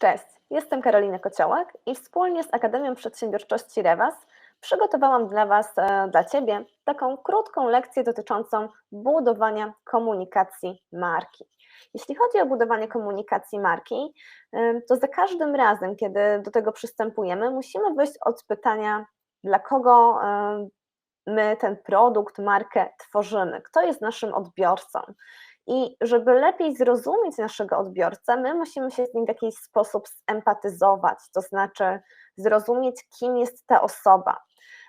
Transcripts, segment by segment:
Cześć, jestem Karolina Kociołek i wspólnie z Akademią Przedsiębiorczości Rewas przygotowałam dla Was, e, dla Ciebie taką krótką lekcję dotyczącą budowania komunikacji marki. Jeśli chodzi o budowanie komunikacji marki, e, to za każdym razem, kiedy do tego przystępujemy, musimy wyjść od pytania, dla kogo e, my ten produkt, markę tworzymy, kto jest naszym odbiorcą. I żeby lepiej zrozumieć naszego odbiorcę, my musimy się z nim w jakiś sposób zempatyzować, to znaczy zrozumieć, kim jest ta osoba.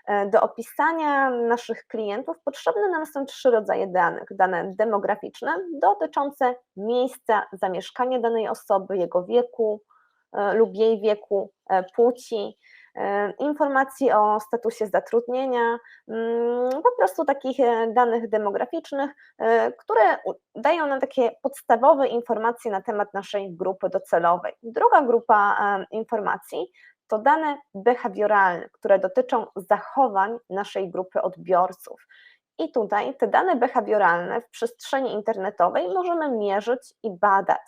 E, do opisania naszych klientów potrzebne nam są trzy rodzaje danych: dane demograficzne dotyczące miejsca zamieszkania danej osoby, jego wieku e, lub jej wieku, e, płci, informacji o statusie zatrudnienia, mm, po prostu takich danych demograficznych, które dają nam takie podstawowe informacje na temat naszej grupy docelowej. Druga grupa informacji to dane behawioralne, które dotyczą zachowań naszej grupy odbiorców. I tutaj te dane behawioralne w przestrzeni internetowej możemy mierzyć i badać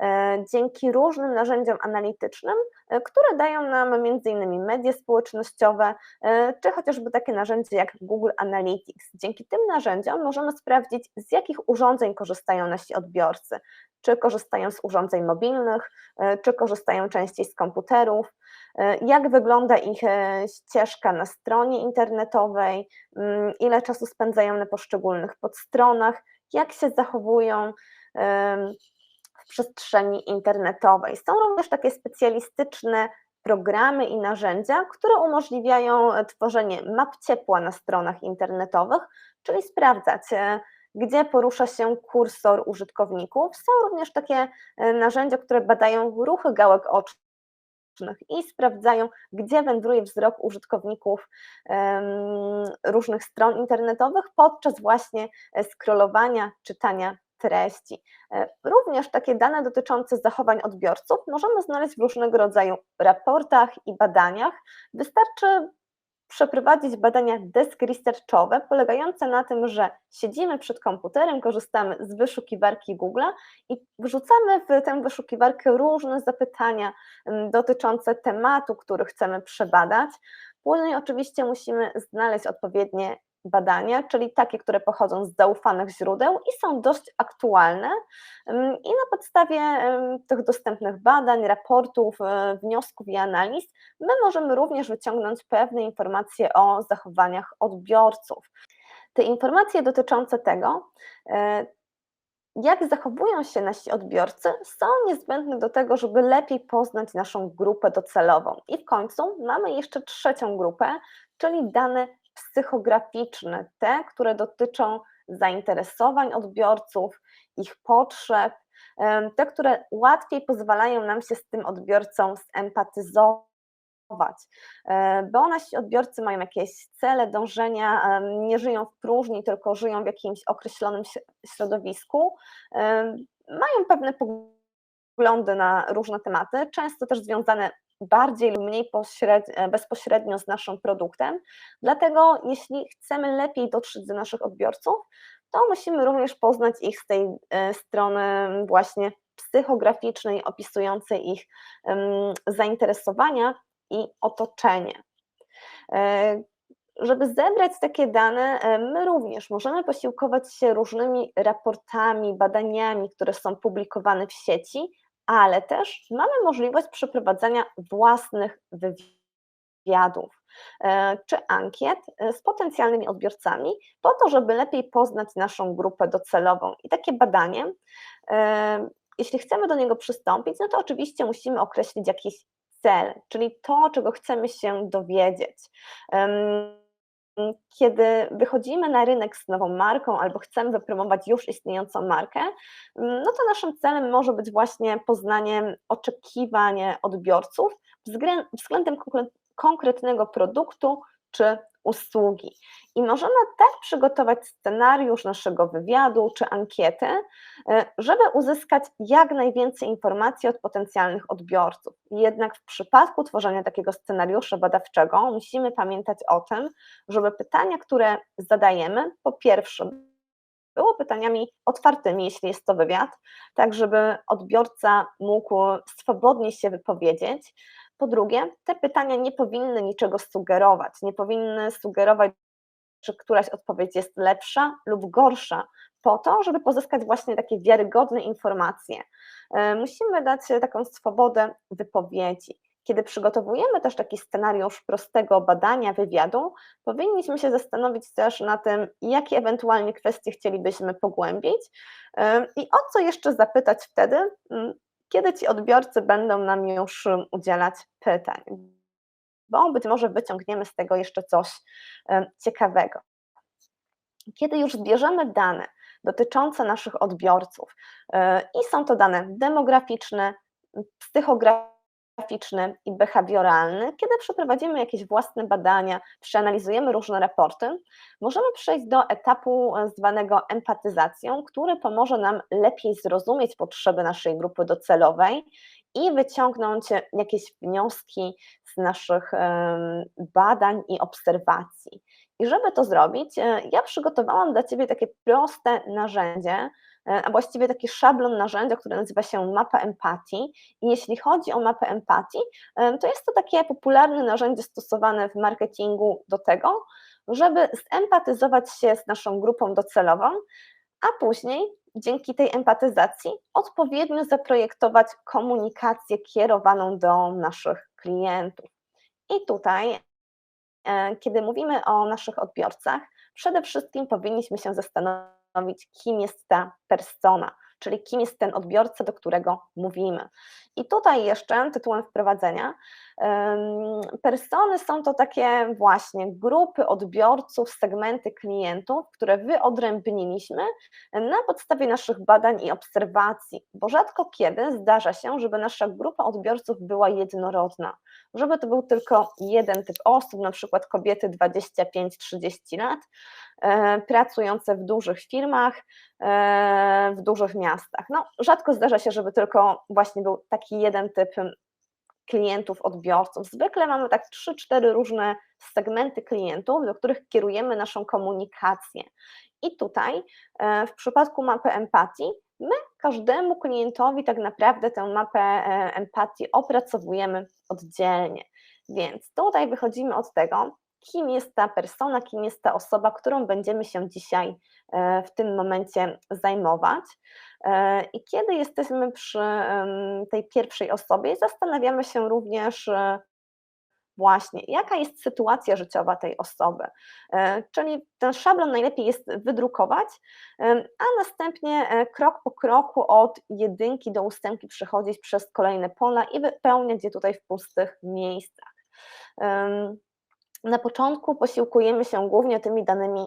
e, dzięki różnym narzędziom analitycznym, e, które dają nam m.in. media społecznościowe, e, czy chociażby takie narzędzie jak Google Analytics. Dzięki tym narzędziom możemy sprawdzić, z jakich urządzeń korzystają nasi odbiorcy, czy korzystają z urządzeń mobilnych, czy korzystają częściej z komputerów, jak wygląda ich ścieżka na stronie internetowej, mm, ile czasu spędzają na poszczególnych podstronach, jak się zachowują w przestrzeni internetowej. Są również takie specjalistyczne programy i narzędzia, które umożliwiają tworzenie map ciepła na stronach internetowych, czyli sprawdzać, e, gdzie porusza się kursor użytkowników. Są również takie e, narzędzia, które badają ruchy gałek ocznych i sprawdzają, gdzie wędruje wzrok użytkowników różnych stron internetowych podczas właśnie e, scrollowania, czytania treści. E, również takie dane dotyczące zachowań odbiorców możemy znaleźć w różnego rodzaju raportach i badaniach. Wystarczy przeprowadzić badania desk polegające na tym, że siedzimy przed komputerem, korzystamy z wyszukiwarki Google i wrzucamy w tę wyszukiwarkę różne zapytania mm, dotyczące tematu, który chcemy przebadać. Później oczywiście musimy znaleźć odpowiednie badania, czyli takie, które pochodzą z zaufanych źródeł i są dość aktualne. I na podstawie tych dostępnych badań, raportów, e, wniosków i analiz, my możemy również wyciągnąć pewne informacje o zachowaniach odbiorców. Te informacje dotyczące tego, e, jak zachowują się nasi odbiorcy, są niezbędne do tego, żeby lepiej poznać naszą grupę docelową. I w końcu mamy jeszcze trzecią grupę, czyli dane psychograficzne, te, które dotyczą zainteresowań odbiorców, ich potrzeb, te, które łatwiej pozwalają nam się z tym odbiorcą zempatyzować. E, bo nasi odbiorcy mają jakieś cele, dążenia, nie żyją w próżni, tylko żyją w jakimś określonym środowisku, mają pewne poglądy na różne tematy, często też związane bardziej lub mniej e, bezpośrednio z naszym produktem. Dlatego, jeśli chcemy lepiej dotrzeć do naszych odbiorców, to musimy również poznać ich z tej e, strony właśnie psychograficznej, opisującej ich zainteresowania i otoczenie. E, żeby zebrać takie dane, my również możemy posiłkować się różnymi raportami, badaniami, które są publikowane w sieci, ale też mamy możliwość przeprowadzania własnych wywiadów e, czy ankiet e, z potencjalnymi odbiorcami, po to, żeby lepiej poznać naszą grupę docelową. I takie badanie, e, jeśli chcemy do niego przystąpić, no to oczywiście musimy określić jakiś cel, czyli to, czego chcemy się dowiedzieć kiedy wychodzimy na rynek z nową marką albo chcemy wypromować już istniejącą markę, no to naszym celem może być właśnie poznanie oczekiwań odbiorców względem konkretnego produktu czy usługi. I możemy tak przygotować scenariusz naszego wywiadu czy ankiety, e, żeby uzyskać jak najwięcej informacji od potencjalnych odbiorców. Jednak w przypadku tworzenia takiego scenariusza badawczego musimy pamiętać o tym, żeby pytania, które zadajemy, po pierwsze było pytaniami otwartymi, jeśli jest to wywiad, tak żeby odbiorca mógł swobodnie się wypowiedzieć. Po drugie, te pytania nie powinny niczego sugerować, nie powinny sugerować, czy któraś odpowiedź jest lepsza lub gorsza, po to, żeby pozyskać właśnie takie wiarygodne informacje. E, musimy dać taką swobodę wypowiedzi. Kiedy przygotowujemy też taki scenariusz prostego badania, wywiadu, powinniśmy się zastanowić też na tym, jakie ewentualnie kwestie chcielibyśmy pogłębić e, i o co jeszcze zapytać wtedy, kiedy ci odbiorcy będą nam już udzielać pytań, bo być może wyciągniemy z tego jeszcze coś ciekawego. Kiedy już zbierzemy dane dotyczące naszych odbiorców e, i są to dane demograficzne, psychograficzne, i behawioralny, kiedy przeprowadzimy jakieś własne badania, przeanalizujemy różne raporty, możemy przejść do etapu e, zwanego empatyzacją, który pomoże nam lepiej zrozumieć potrzeby naszej grupy docelowej i wyciągnąć jakieś wnioski z naszych badań i obserwacji. I żeby to zrobić, e, ja przygotowałam dla Ciebie takie proste narzędzie, E, a właściwie taki szablon narzędzia, który nazywa się mapa empatii. I jeśli chodzi o mapę empatii, e, to jest to takie popularne narzędzie stosowane w marketingu do tego, żeby zempatyzować się z naszą grupą docelową, a później dzięki tej empatyzacji odpowiednio zaprojektować komunikację kierowaną do naszych klientów. I tutaj, e, kiedy mówimy o naszych odbiorcach, przede wszystkim powinniśmy się zastanowić, zastanowić, kim jest ta persona, czyli kim jest ten odbiorca, do którego mówimy. I tutaj jeszcze tytułem wprowadzenia, persony są to takie właśnie grupy odbiorców, segmenty klientów, które wyodrębniliśmy na podstawie naszych badań i obserwacji, bo rzadko kiedy zdarza się, żeby nasza grupa odbiorców była jednorodna, żeby to był tylko jeden typ osób, na przykład kobiety 25-30 lat, pracujące w dużych firmach, e, w dużych miastach. No, rzadko zdarza się, żeby tylko właśnie był taki jeden typ klientów, odbiorców. Zwykle mamy tak 3-4 różne segmenty klientów, do których kierujemy naszą komunikację. I tutaj e, w przypadku mapy empatii, my każdemu klientowi tak naprawdę tę mapę e, empatii opracowujemy oddzielnie. Więc tutaj wychodzimy od tego, kim jest ta persona, kim jest ta osoba, którą będziemy się dzisiaj e, w tym momencie zajmować. E, I kiedy jesteśmy przy tej pierwszej osobie, zastanawiamy się również, e, właśnie, jaka jest sytuacja życiowa tej osoby. Czyli ten szablon najlepiej jest wydrukować, a następnie krok po kroku od jedynki do ósemki przechodzić przez kolejne pola i wypełniać je tutaj w pustych miejscach. Na początku posiłkujemy się głównie tymi danymi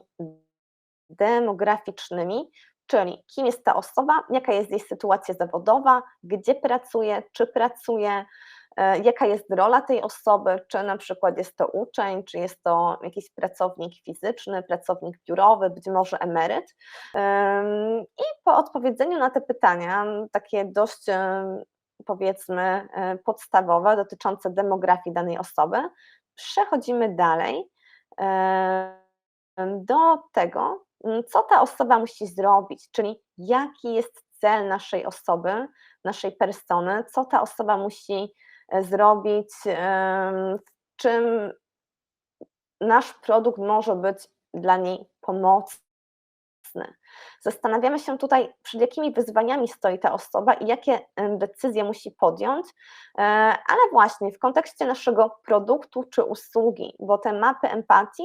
demograficznymi, czyli kim jest ta osoba, jaka jest jej sytuacja zawodowa, gdzie pracuje, czy pracuje, e, jaka jest rola tej osoby, czy na przykład jest to uczeń, czy jest to jakiś pracownik fizyczny, pracownik biurowy, być może emeryt. I po odpowiedzeniu na te pytania, takie dość powiedzmy e, podstawowe dotyczące demografii danej osoby, przechodzimy dalej do tego, co ta osoba musi zrobić, czyli jaki jest cel naszej osoby, naszej persony, co ta osoba musi e, zrobić, w czym nasz produkt może być dla niej pomocny. Zastanawiamy się tutaj, przed jakimi wyzwaniami stoi ta osoba i jakie decyzje musi podjąć, e, ale właśnie w kontekście naszego produktu czy usługi, bo te mapy empatii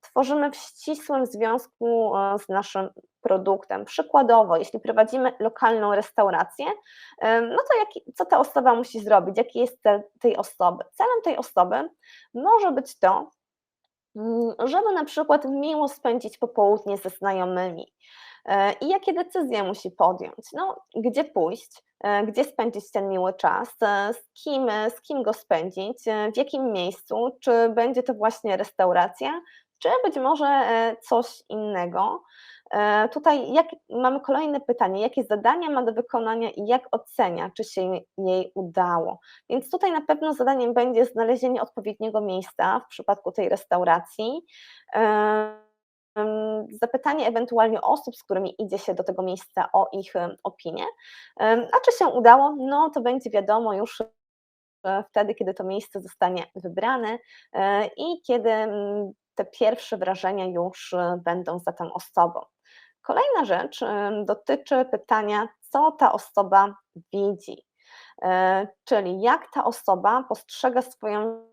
tworzymy w ścisłym związku e, z naszym produktem. Przykładowo, jeśli prowadzimy lokalną restaurację, no to jak, co ta osoba musi zrobić, jaki jest cel tej osoby? Celem tej osoby może być to, żeby na przykład miło spędzić popołudnie ze znajomymi. E, I jakie decyzje musi podjąć? No, gdzie pójść, e, gdzie spędzić ten miły czas, z kim, z kim go spędzić, w jakim miejscu, czy będzie to właśnie restauracja, czy być może e, coś innego. E, tutaj jak, mamy kolejne pytanie, jakie zadania ma do wykonania i jak ocenia, czy się jej udało. Więc tutaj na pewno zadaniem będzie znalezienie odpowiedniego miejsca w przypadku tej restauracji. zapytanie ewentualnie osób, z którymi idzie się do tego miejsca o ich opinię. A czy się udało? No to będzie wiadomo już wtedy, kiedy to miejsce zostanie wybrane e, i kiedy te pierwsze wrażenia już e, będą za tą osobą. Kolejna rzecz dotyczy pytania, co ta osoba widzi, e, czyli jak ta osoba postrzega swoją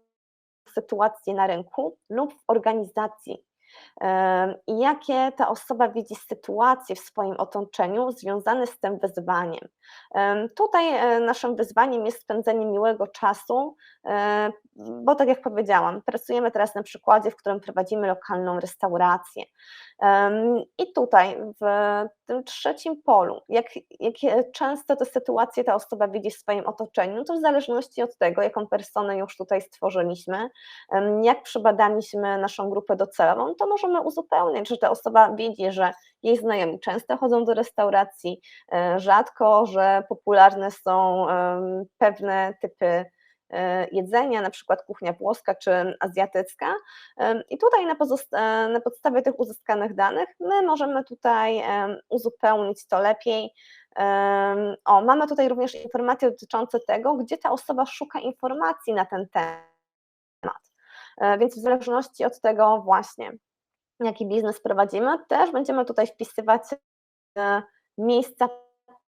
sytuację na rynku lub w organizacji jakie ta osoba widzi sytuacje w swoim otoczeniu związane z tym wyzwaniem. Tutaj e, naszym wyzwaniem jest spędzenie miłego czasu, e, bo tak jak powiedziałam, pracujemy teraz na przykładzie, w którym prowadzimy lokalną restaurację. I tutaj w tym trzecim polu, jak, jak często te sytuacje ta osoba widzi w swoim otoczeniu, to w zależności od tego, jaką personę już tutaj stworzyliśmy, jak przebadaliśmy naszą grupę docelową, to możemy uzupełniać, że ta osoba widzi, że jej znajomi często chodzą do restauracji, e, rzadko, że popularne są pewne typy E, jedzenia, na przykład kuchnia włoska czy azjatycka. I tutaj na, e, na podstawie tych uzyskanych danych my możemy tutaj uzupełnić to lepiej. O, mamy tutaj również informacje dotyczące tego, gdzie ta osoba szuka informacji na ten temat. E, więc w zależności od tego właśnie, jaki biznes prowadzimy, też będziemy tutaj wpisywać miejsca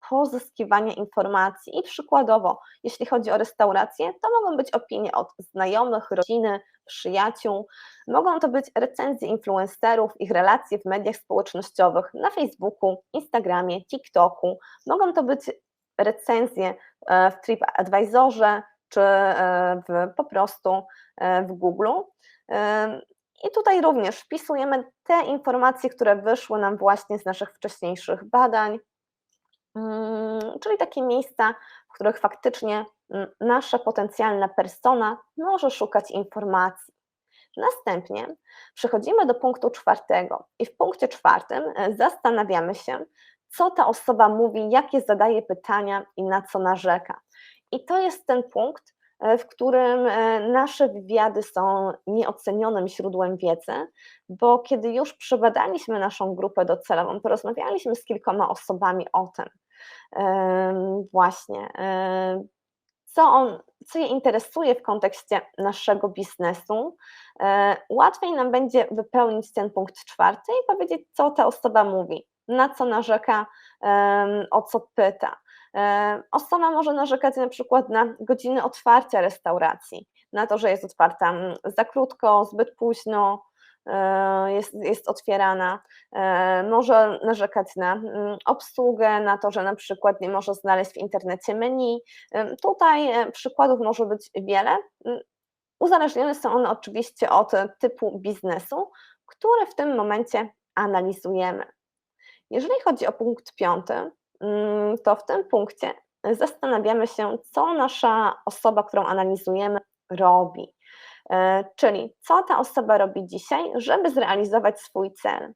pozyskiwania informacji. I przykładowo, jeśli chodzi o restaurację, to mogą być opinie od znajomych, rodziny, przyjaciół, mogą to być recenzje influencerów, ich relacje w mediach społecznościowych, na Facebooku, Instagramie, TikToku, mogą to być recenzje e, w TripAdvisorze czy e, w, po prostu e, w Google. I tutaj również wpisujemy te informacje, które wyszły nam właśnie z naszych wcześniejszych badań, Mm, czyli takie miejsca, w których faktycznie mm, nasza potencjalna persona może szukać informacji. Następnie przechodzimy do punktu czwartego i w punkcie czwartym e, zastanawiamy się, co ta osoba mówi, jakie zadaje pytania i na co narzeka. I to jest ten punkt, w którym e, nasze wywiady są nieocenionym źródłem wiedzy, bo kiedy już przebadaliśmy naszą grupę docelową, porozmawialiśmy z kilkoma osobami o tym, właśnie, e, co, on, co je interesuje w kontekście naszego biznesu, łatwiej nam będzie wypełnić ten punkt czwarty i powiedzieć, co ta osoba mówi, na co narzeka, o co pyta. Osoba może narzekać na przykład na godziny otwarcia restauracji, na to, że jest otwarta mm, za krótko, zbyt późno, e, jest, jest otwierana, e, może narzekać na mm, obsługę, na to, że na przykład nie może znaleźć w internecie menu. Tutaj e, przykładów może być wiele. Mm, uzależnione są one oczywiście od typu biznesu, który w tym momencie analizujemy. Jeżeli chodzi o punkt piąty, to w tym punkcie zastanawiamy się, co nasza osoba, którą analizujemy, robi. E, czyli co ta osoba robi dzisiaj, żeby zrealizować swój cel.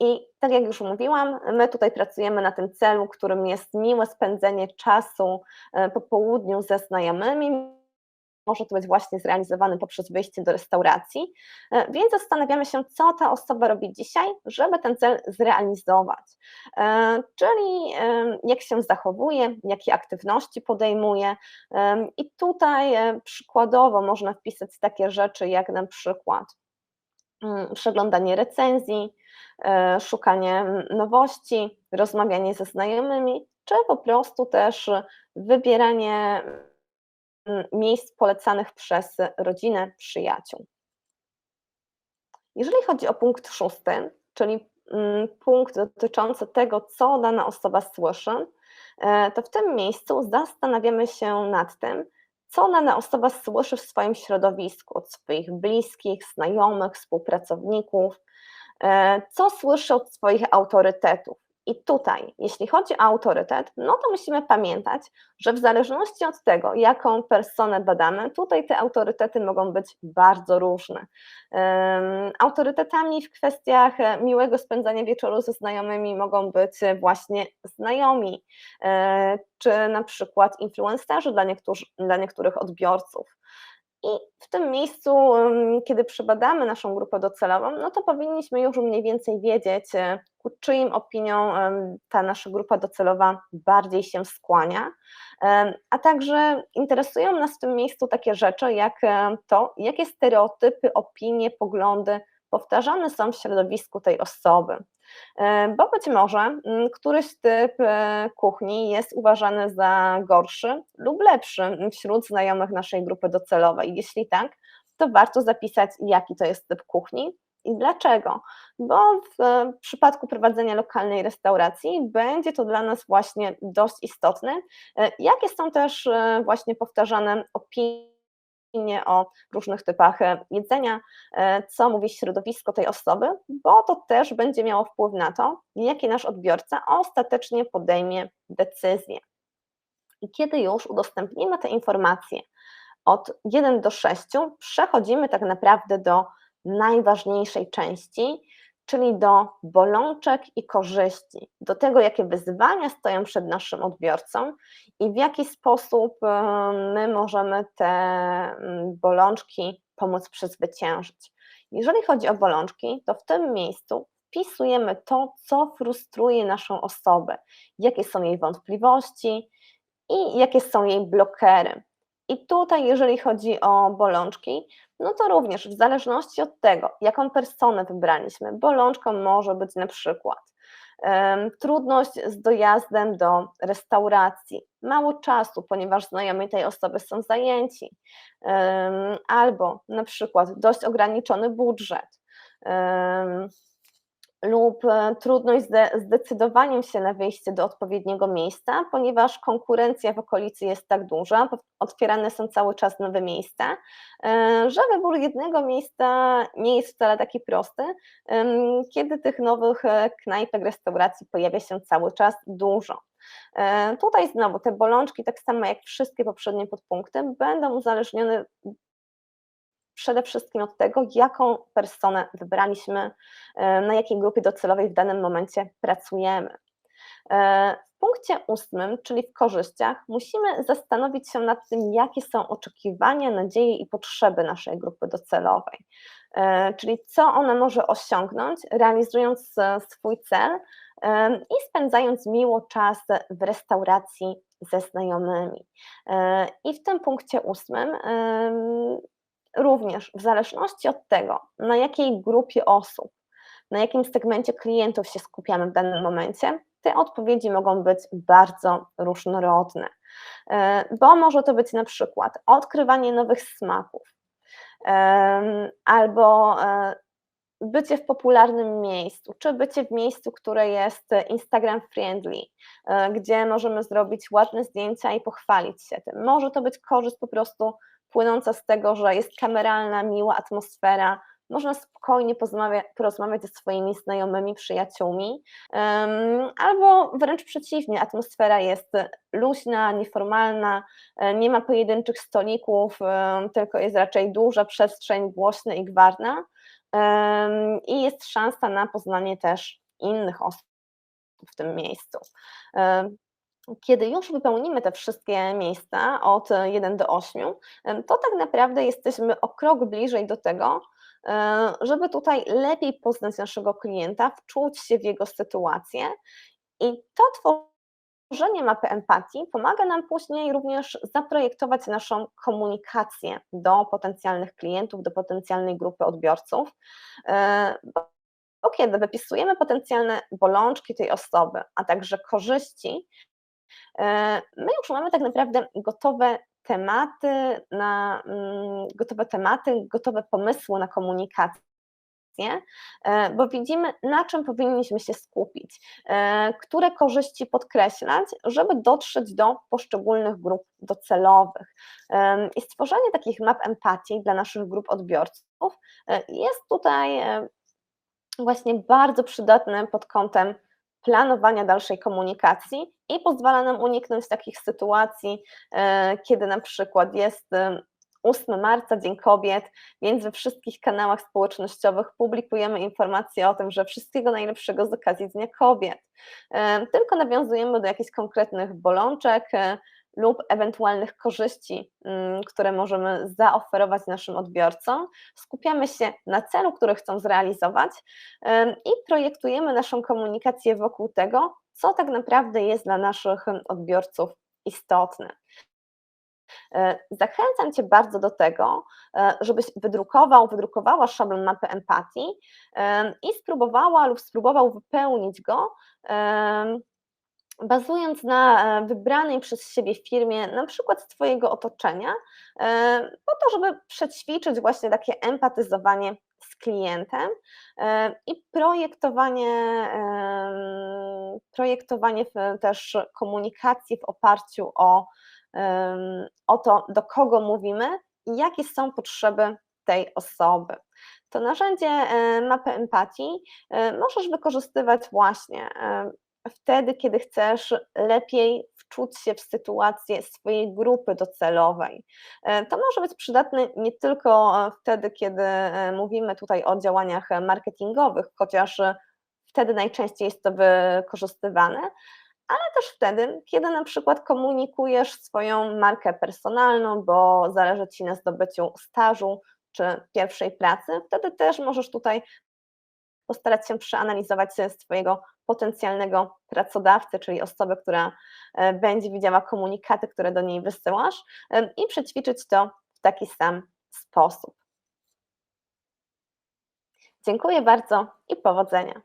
I tak jak już mówiłam, my tutaj pracujemy na tym celu, którym jest miłe spędzenie czasu e, po południu ze znajomymi, może to być właśnie zrealizowany poprzez wyjście do restauracji, e, więc zastanawiamy się, co ta osoba robi dzisiaj, żeby ten cel zrealizować. E, czyli jak się zachowuje, jakie aktywności podejmuje. I tutaj e, przykładowo można wpisać takie rzeczy jak na przykład mm, przeglądanie recenzji, szukanie nowości, rozmawianie ze znajomymi, czy po prostu też wybieranie miejsc polecanych przez rodzinę, przyjaciół. Jeżeli chodzi o punkt szósty, czyli mm, punkt dotyczący tego, co dana osoba słyszy, e, to w tym miejscu zastanawiamy się nad tym, co dana osoba słyszy w swoim środowisku, od swoich bliskich, znajomych, współpracowników, e, co słyszy od swoich autorytetów. I tutaj, jeśli chodzi o autorytet, no to musimy pamiętać, że w zależności od tego, jaką personę badamy, tutaj te autorytety mogą być bardzo różne. Autorytetami w kwestiach e, miłego spędzania wieczoru ze znajomymi mogą być właśnie znajomi, e, czy na przykład influencerzy dla niektórych odbiorców. I w tym miejscu, kiedy przebadamy naszą grupę docelową, no to powinniśmy już mniej więcej wiedzieć, e, ku czyim opiniom ta nasza grupa docelowa bardziej się skłania, a także interesują nas w tym miejscu takie rzeczy, jak e, to, jakie stereotypy, opinie, poglądy powtarzane są w środowisku tej osoby. E, bo być może mm, któryś typ e, kuchni jest uważany za gorszy lub lepszy wśród znajomych naszej grupy docelowej. Jeśli tak, to warto zapisać, jaki to jest typ kuchni i dlaczego. Bo w e, przypadku prowadzenia lokalnej restauracji będzie to dla nas właśnie dość istotne. Jakie są też właśnie powtarzane opinie, o różnych typach e, jedzenia, e, co mówi środowisko tej osoby, bo to też będzie miało wpływ na to, jaki nasz odbiorca ostatecznie podejmie decyzję. I kiedy już udostępnimy te informacje od 1 do 6, przechodzimy tak naprawdę do najważniejszej części, czyli do bolączek i korzyści, do tego, jakie wyzwania stoją przed naszym odbiorcą i w jaki sposób my możemy te bolączki pomóc przezwyciężyć. Jeżeli chodzi o bolączki, to w tym miejscu wpisujemy to, co frustruje naszą osobę, jakie są jej wątpliwości i jakie są jej blokery. I tutaj, jeżeli chodzi o bolączki, no to również w zależności od tego, jaką personę wybraliśmy, bolączką może być na przykład trudność z dojazdem do restauracji, mało czasu, ponieważ znajomi tej osoby są zajęci, albo na przykład dość ograniczony budżet. Lub e, trudność ze zdecydowaniem się na wyjście do odpowiedniego miejsca, ponieważ konkurencja w okolicy jest tak duża, otwierane są cały czas nowe miejsca, e, że wybór jednego miejsca nie jest wcale taki prosty, kiedy tych nowych e, knajpek, restauracji pojawia się cały czas dużo. Tutaj znowu te bolączki, tak samo jak wszystkie poprzednie podpunkty, będą uzależnione przede wszystkim od tego, jaką personę wybraliśmy, e, na jakiej grupie docelowej w danym momencie pracujemy. E, w punkcie ósmym, czyli w korzyściach, musimy zastanowić się nad tym, jakie są oczekiwania, nadzieje i potrzeby naszej grupy docelowej. E, czyli co ona może osiągnąć, realizując swój cel i spędzając miło czas w restauracji ze znajomymi. I w tym punkcie ósmym również w zależności od tego, na jakiej grupie osób, na jakim segmencie klientów się skupiamy w danym momencie, te odpowiedzi mogą być bardzo różnorodne. E, bo może to być na przykład odkrywanie nowych smaków, albo e, bycie w popularnym miejscu, czy bycie w miejscu, które jest Instagram friendly, e, gdzie możemy zrobić ładne zdjęcia i pochwalić się tym. Może to być korzyść po prostu płynąca z tego, że jest kameralna, miła atmosfera, można spokojnie porozmawiać ze swoimi znajomymi, przyjaciółmi, albo wręcz przeciwnie, atmosfera jest luźna, nieformalna, e, nie ma pojedynczych stolików, tylko jest raczej duża przestrzeń, głośna i gwarna. I jest szansa na poznanie też innych osób w tym miejscu kiedy już wypełnimy te wszystkie miejsca od 1 do 8, to tak naprawdę jesteśmy o krok bliżej do tego, e, żeby tutaj lepiej poznać naszego klienta, wczuć się w jego sytuację i to tworzenie mapy empatii pomaga nam później również zaprojektować naszą komunikację do potencjalnych klientów, do potencjalnej grupy odbiorców, e, bo kiedy wypisujemy potencjalne bolączki tej osoby, a także korzyści, E, my już mamy tak naprawdę gotowe tematy, na, mm, gotowe tematy, gotowe pomysły na komunikację, e, bo widzimy, na czym powinniśmy się skupić, e, które korzyści podkreślać, żeby dotrzeć do poszczególnych grup docelowych. I stworzenie takich map empatii dla naszych grup odbiorców jest tutaj właśnie bardzo przydatne pod kątem planowania dalszej komunikacji i pozwala nam uniknąć takich sytuacji, e, kiedy na przykład jest 8 e, marca, Dzień Kobiet, więc we wszystkich kanałach społecznościowych publikujemy informacje o tym, że wszystkiego najlepszego z okazji Dnia Kobiet. E, tylko nawiązujemy do jakichś konkretnych bolączek, lub ewentualnych korzyści, mm, które możemy zaoferować naszym odbiorcom. Skupiamy się na celu, który chcą zrealizować i projektujemy naszą komunikację wokół tego, co tak naprawdę jest dla naszych odbiorców istotne. E, zachęcam Cię bardzo do tego, e, żebyś wydrukował, wydrukowała szablon mapy empatii i spróbowała lub spróbował wypełnić go bazując na e, wybranej przez siebie firmie, na przykład z Twojego otoczenia, po to, żeby przećwiczyć właśnie takie empatyzowanie z klientem i projektowanie, projektowanie też komunikacji w oparciu o o to, do kogo mówimy i jakie są potrzeby tej osoby. To narzędzie e, mapy empatii e, możesz wykorzystywać właśnie e, wtedy, kiedy chcesz lepiej wczuć się w sytuację swojej grupy docelowej. To może być przydatne nie tylko wtedy, kiedy mówimy tutaj o działaniach marketingowych, chociaż wtedy najczęściej jest to wykorzystywane, ale też wtedy, kiedy na przykład komunikujesz swoją markę personalną, bo zależy Ci na zdobyciu stażu czy pierwszej pracy, wtedy też możesz tutaj postarać się przeanalizować swojego potencjalnego pracodawcę, czyli osobę, która e, będzie widziała komunikaty, które do niej wysyłasz e, i przećwiczyć to w taki sam sposób. Dziękuję bardzo i powodzenia.